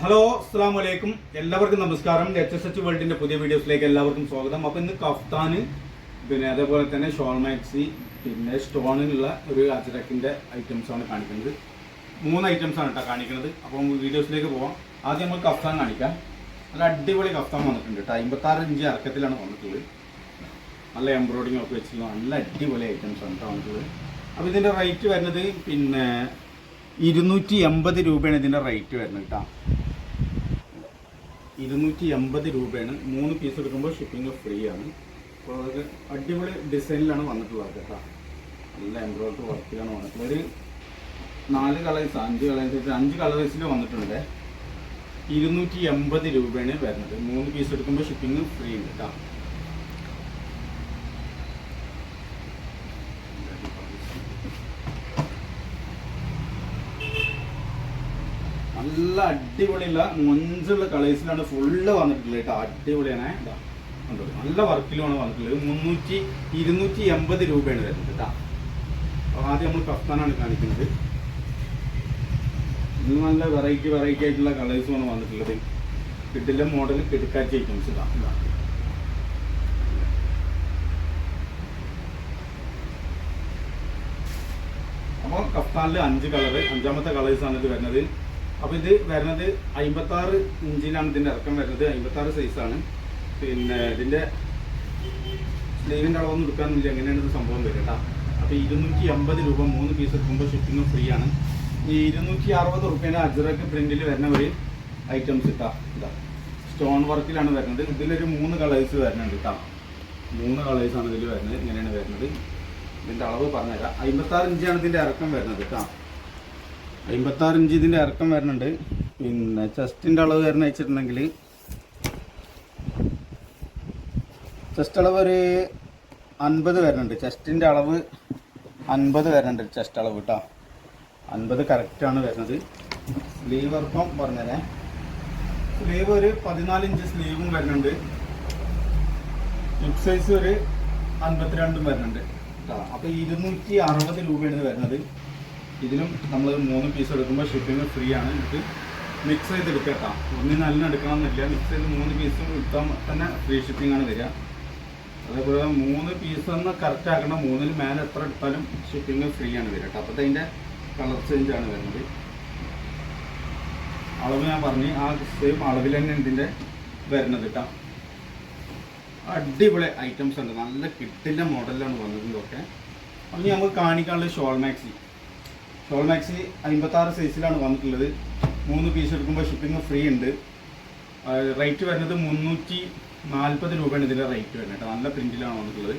Hello അസ്സാം വലൈക്കും എല്ലാവർക്കും നമസ്കാരം. എച്ച് എസ് എച്ച് വേൾഡിന്റെ പുതിയ വീഡിയോസിലേക്ക് എല്ലാവർക്കും സ്വാഗതം. അപ്പോൾ ഇന്ന് കഫ്താന് പിന്നെ അതേപോലെ തന്നെ ഷോൾ മാക്സി പിന്നെ സ്റ്റോണിനുള്ള ഒരു അജരക്കിന്റെ ഐറ്റംസ് ആണ് കാണിക്കുന്നത്. മൂന്ന് ഐറ്റംസ് ആണ് കേട്ടോ കാണിക്കുന്നത്. അപ്പം വീഡിയോസിലേക്ക് പോവാം. ആദ്യം നമ്മൾ കഫ്താൻ കാണിക്കാം. നല്ല അടിപൊളി കഫ്താൻ വന്നിട്ടുണ്ട് കേട്ടോ അമ്പത്താറ് ഇഞ്ച് ഇറക്കത്തിലാണ് വന്നിട്ടുള്ളത്. നല്ല എംബ്രോയിഡിംഗ് ഒക്കെ വെച്ചിട്ടുള്ള നല്ല അടിപൊളി ഐറ്റംസ് ആണ് കേട്ടോ വന്നിട്ടുള്ളത്. അപ്പോൾ ഇതിന്റെ റേറ്റ് വരുന്നത് പിന്നെ ഇരുന്നൂറ്റി എൺപത് രൂപയാണ് ഇതിന്റെ റേറ്റ് വരുന്നത് കേട്ടോ ഇരുന്നൂറ്റി എൺപത് രൂപയാണ്. മൂന്ന് പീസ് എടുക്കുമ്പോൾ ഷിപ്പിംഗ് ഫ്രീ ആണ്. അപ്പോൾ അത് അടിപൊളി ഡിസൈനിലാണ് വന്നിട്ടുള്ളത് കേട്ടോ. നല്ല എംബ്രോയിഡറി വർക്കിലാണ് വന്നിട്ടുള്ളത്. ഒരു നാല് കളേഴ്സ് അഞ്ച് കളേഴ്സ് അഞ്ച് കളേഴ്സിൽ വന്നിട്ടുണ്ട്. ഇരുന്നൂറ്റി എൺപത് രൂപയാണ് വരുന്നത്. മൂന്ന് പീസ് എടുക്കുമ്പോൾ ഷിപ്പിംഗ് ഫ്രീ ഉണ്ട് കേട്ടോ. നല്ല അടിപൊളിയുള്ള മൊഞ്ചുള്ള കളേഴ്സിലാണ് ഫുള്ള് വന്നിട്ടുള്ളത് കേട്ടോ. അടിപൊളിയാണ്. നല്ല വർക്കിലുമാണ് വന്നിട്ടുള്ളത്. മുന്നൂറ്റി ഇരുന്നൂറ്റി എൺപത് രൂപയാണ് വരുന്നത് കേട്ടോ. ആദ്യം നമ്മൾ കഫ്താനാണ് കാണിക്കുന്നത്. ഇത് നല്ല വെറൈറ്റി വെറൈറ്റി ആയിട്ടുള്ള കളേഴ്സുമാണ് വന്നിട്ടുള്ളത്. കിട്ടില്ല മോഡൽ കിടക്കാച്ച ഐറ്റംസ് ഇതാ ഇതാ. അപ്പോൾ കഫ്താനിൽ അഞ്ച് കളർ അഞ്ചാമത്തെ കളേഴ്സാണ് ഇത് വരുന്നത്. അപ്പോൾ ഇത് വരുന്നത് അമ്പത്താറ് ഇഞ്ചിലാണ് ഇതിന്റെ ഇറക്കം വരുന്നത്. അമ്പത്താറ് സൈസാണ് പിന്നെ ഇതിന്റെ സ്ലീവിന്റെ അളവൊന്നും എടുക്കാനില്ല. എങ്ങനെയാണ് ഇത് സംഭവം വരിക അപ്പോൾ ഇരുന്നൂറ്റി അമ്പത് രൂപ മൂന്ന് പീസ് എടുക്കുമ്പോൾ ഷിപ്പിംഗ് ഫ്രീ ആണ്. ഈ ഇരുന്നൂറ്റി അറുപത് റുപ്യേന്റെ അജ്രക്ക് പ്രിന്റിൽ വരുന്ന ഒരു ഐറ്റംസ് ഇട്ടാ ഇതാ. സ്റ്റോൺ വർക്കിലാണ് വരുന്നത്. ഇതിലൊരു മൂന്ന് കളേഴ്സ് വരുന്നുണ്ട് കേട്ടോ മൂന്ന് കളേഴ്സാണ് ഇതിൽ വരുന്നത്. ഇങ്ങനെയാണ് വരുന്നത്. ഇതിന്റെ അളവ് പറഞ്ഞുതരാം. അമ്പത്താറ് ഇഞ്ചാണ് ഇതിന്റെ ഇറക്കം വരുന്നത് കേട്ടോ അമ്പത്താറ് ഇഞ്ച് ഇതിന്റെ ഇറക്കം വരുന്നുണ്ട്. പിന്നെ ചെസ്റ്റിന്റെ അളവ് വരുന്ന വെച്ചിട്ടുണ്ടെങ്കിൽ ചെസ്റ്റ് അളവ് ഒരു അൻപത് വരുന്നുണ്ട്. ചെസ്റ്റിന്റെ അളവ് അൻപത് വരുന്നുണ്ട് ചെസ്റ്റ് അളവ് കേട്ടോ. അൻപത് കറക്റ്റാണ് വരുന്നത്. സ്ലീവ് ഇറക്കം പറഞ്ഞതേ സ്ലീവ് ഒരു പതിനാല് ഇഞ്ച് സ്ലീവും വരുന്നുണ്ട്. ഹിപ്പ് സൈസ് ഒരു അൻപത്തിരണ്ടും വരുന്നുണ്ട്. കേട്ടോ അപ്പോൾ ഇരുന്നൂറ്റി അറുപത് രൂപയാണ് വരുന്നത്. ഇതിലും നമ്മൾ മൂന്ന് പീസ് എടുക്കുമ്പോൾ ഷിപ്പിംഗ് ഫ്രീ ആണ്. ഇത് മിക്സ് ചെയ്ത് എടുക്കാം ഒന്നിന് നല്ല എടുക്കണമെന്നില്ല. മിക്സ് ചെയ്ത് മൂന്ന് പീസും എടുത്താൽ തന്നെ ഫ്രീ ഷിപ്പിംഗ് ആണ് തരിക അതേപോലെ മൂന്ന് പീസ് ഒന്ന് കറക്റ്റ് ആക്കണം. മൂന്നിന് മേലെ എത്ര എടുത്താലും ഷിപ്പിംഗ് ഫ്രീ ആണ് വരിക കേട്ടോ അപ്പോൾ അതിന്റെ കളർ ചേഞ്ച് ആണ് വരുന്നത്. അളവ് ഞാൻ പറഞ്ഞു. ആ സെയിം അളവിൽ തന്നെ ഇതിന്റെ വരുന്നത് കേട്ടോ അടിപൊളി ഐറ്റംസ് ഉണ്ട്. നല്ല കിട്ടിന്റെ മോഡലിലാണ് വന്നത് ഇതൊക്കെ. അപ്പം ഇനി നമുക്ക് കാണിക്കാനുള്ളത് ഷോൾ മാക്സി ഷോൾ മാക്സി അമ്പത്താറ് സൈസിലാണ് വന്നിട്ടുള്ളത്. മൂന്ന് പീസ് എടുക്കുമ്പോൾ ഷിപ്പിംഗ് ഫ്രീ ഉണ്ട്. റേറ്റ് വരുന്നത് മുന്നൂറ്റി നാൽപ്പത് രൂപയാണ് ഇതിന്റെ റേറ്റ് വരുന്നത് കേട്ടോ. നല്ല പ്രിന്റിലാണ് വന്നിട്ടുള്ളത്.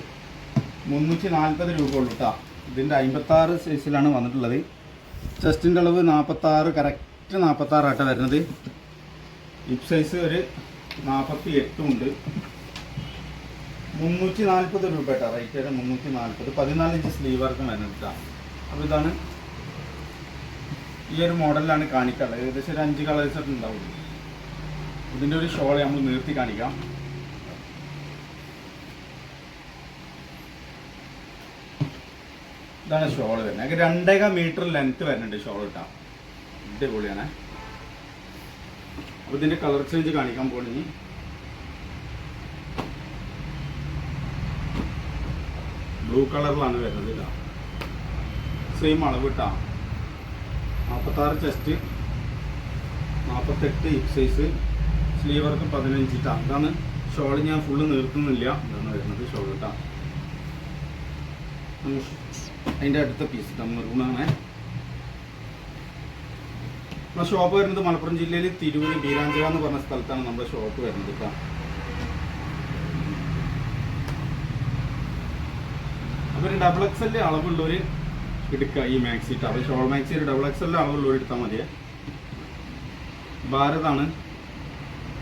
മുന്നൂറ്റി നാൽപ്പത് രൂപ ഉള്ളൂ കേട്ടോ ഇതിന്റെ അമ്പത്താറ് സൈസിലാണ് വന്നിട്ടുള്ളത്. ചെസ്റ്റിന്റെ അളവ് നാൽപ്പത്താറ് കറക്റ്റ് നാൽപ്പത്താറാട്ടോ വരുന്നത്. ഹിപ്പ് സൈസ് ഒരു നാൽപ്പത്തി എട്ടും ഉണ്ട്. മുന്നൂറ്റി നാൽപ്പത് രൂപ കേട്ടോ റേറ്റ് വരെ മുന്നൂറ്റി നാൽപ്പത് പതിനാല് ഇഞ്ച് സ്ലീവ് വർക്കും വരുന്നത് കേട്ടോ അപ്പോൾ ഇതാണ് ഈ ഒരു മോഡലിലാണ് കാണിക്കാറുള്ളത്. ഏകദേശം ഒരു അഞ്ച് കളേഴ്സ് ഉണ്ടാവും. ഇതിന്റെ ഒരു ഷോൾ നമ്മൾ നിർത്തി കാണിക്കാം. ഇതാണ് ഷോൾ വരുന്നത്. രണ്ടേക മീറ്റർ ലെങ്ത് വരുന്നുണ്ട് ഷോൾ ഇട്ടാ. അടിപൊളിയാണ്. അപ്പോൾ ഇതിന്റെ കളർ ചേഞ്ച് കാണിക്കാൻ പോകണമെങ്കിൽ ബ്ലൂ കളറിലാണ് വരുന്നത് ഇതാ. സെയിം അളവ് ഇട്ടാ. നാൽപ്പത്താറ് ചെസ്റ്റ് നാൽപ്പത്തെട്ട് ഹിപ് സൈസ് സ്ലീവ് വർക്ക് പതിനഞ്ച് ഇട്ടാ അതാണ് ഷോൾ ഞാൻ ഫുള്ള് നിർത്തുന്നില്ല ഇതാണ് വരുന്നത് ഷോൾ ഇട്ടാ അതിന്റെ അടുത്ത പീസ് ഇട്ടാ മെറൂണാണ് നമ്മുടെ ഷോപ്പ് വരുന്നത് മലപ്പുറം ജില്ലയിൽ തിരൂര് ബീരാഞ്ചിറ എന്ന് പറഞ്ഞ സ്ഥലത്താണ് നമ്മുടെ ഷോപ്പ് വരുന്നത് കേട്ടോ അപ്പോൾ ഒരു ഡബിൾ എക്സ് എൽ അളവുള്ളവർ എടുക്കുക ഈ മാക്സി ടാബ് ഷോൾ മാക്സി ഒരു ഡബിൾ എക്സ് എൽ അളവുള്ളവർ എടുത്താൽ മതിയേ. ഭാരതാണ്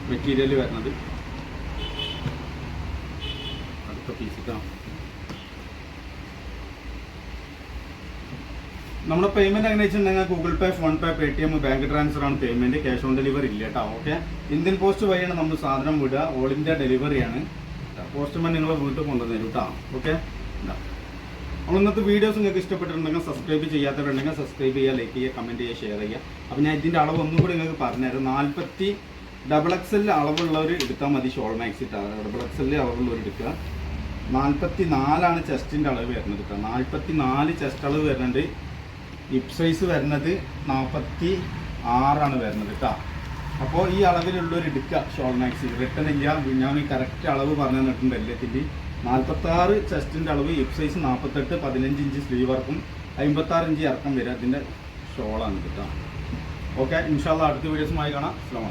മെറ്റീരിയൽ വരുന്നത്. അടുത്ത പീസ് ഇട്ടാണ് നമ്മുടെ പേയ്മെന്റ് എങ്ങനെ വെച്ചിട്ടുണ്ടെങ്കിൽ Google Pay PhonePe Paytm bank transfer ആണ് പേയ്മെന്റ് ക്യാഷ് ഓൺ ഡെലിവറി ഇല്ല കേട്ടോ ഓക്കെ ഇന്ത്യൻ പോസ്റ്റ് വഴിയാണ് നമ്മൾ സാധനം വിടുക. ഓൾ ഇന്ത്യ ഡെലിവറിയാണ് പോസ്റ്റ്മാൻ നിങ്ങളെ വീട്ടിൽ കൊണ്ടുവന്നു കേട്ടോ ഓക്കെ നമ്മൾ ഇന്നത്തെ വീഡിയോസ് നിങ്ങൾക്ക് ഇഷ്ടപ്പെട്ടിട്ടുണ്ടെങ്കിൽ സബ്സ്ക്രൈബ് ചെയ്യാത്തവരുണ്ടെങ്കിൽ സബ്സ്ക്രൈബ് ചെയ്യുക ലൈക്ക് ചെയ്യുക കമന്റ് ചെയ്യുക ഷെയർ ചെയ്യുക. അപ്പോൾ ഞാൻ ഇതിന്റെ അളവ് ഒന്നും കൂടി നിങ്ങൾക്ക് പറഞ്ഞുതരാം. നാൽപ്പത്തി ഡബിൾ എക്സൽ അളവുള്ളവർ എടുത്താൽ മതി ഷോൾ മാക്സ് ഇട്ടാൽ ഡബിൾ എക്സൽ അളവുള്ളവർ എടുക്കുക. നാൽപ്പത്തി നാലാണ് ചെസ്റ്റിന്റെ അളവ് വരുന്നത് കേട്ടോ നാൽപ്പത്തി നാല് ചെസ്റ്റ് അളവ് വരുന്നുണ്ട്. ഹിപ് സൈസ് വരുന്നത് നാൽപ്പത്തി ആറാണ് വരുന്നത് കേട്ടോ അപ്പോൾ ഈ അളവിലുള്ളവർ എടുക്കുക ഷോൾ മാക്സി റിട്ടേൺ ഇല്ല ഞാൻ ഈ കറക്റ്റ് അളവ് പറഞ്ഞു തന്നിട്ടുണ്ട് എല്ലാത്തിന്റെ നാൽപ്പത്താറ് ചെസ്റ്റിന്റെ അളവ് ഹിപ്പ് സൈസ് നാൽപ്പത്തെട്ട് പതിനഞ്ച് ഇഞ്ച് സ്ലീവ് വർക്കും അമ്പത്താറ് ഇഞ്ച് ഇറക്കം വരും അതിന്റെ ഷോളാണ് കേട്ടോ. ഓക്കെ ഇൻഷാല്ല അടുത്ത വീഡിയോസുമായി കാണാം. അസ്സാം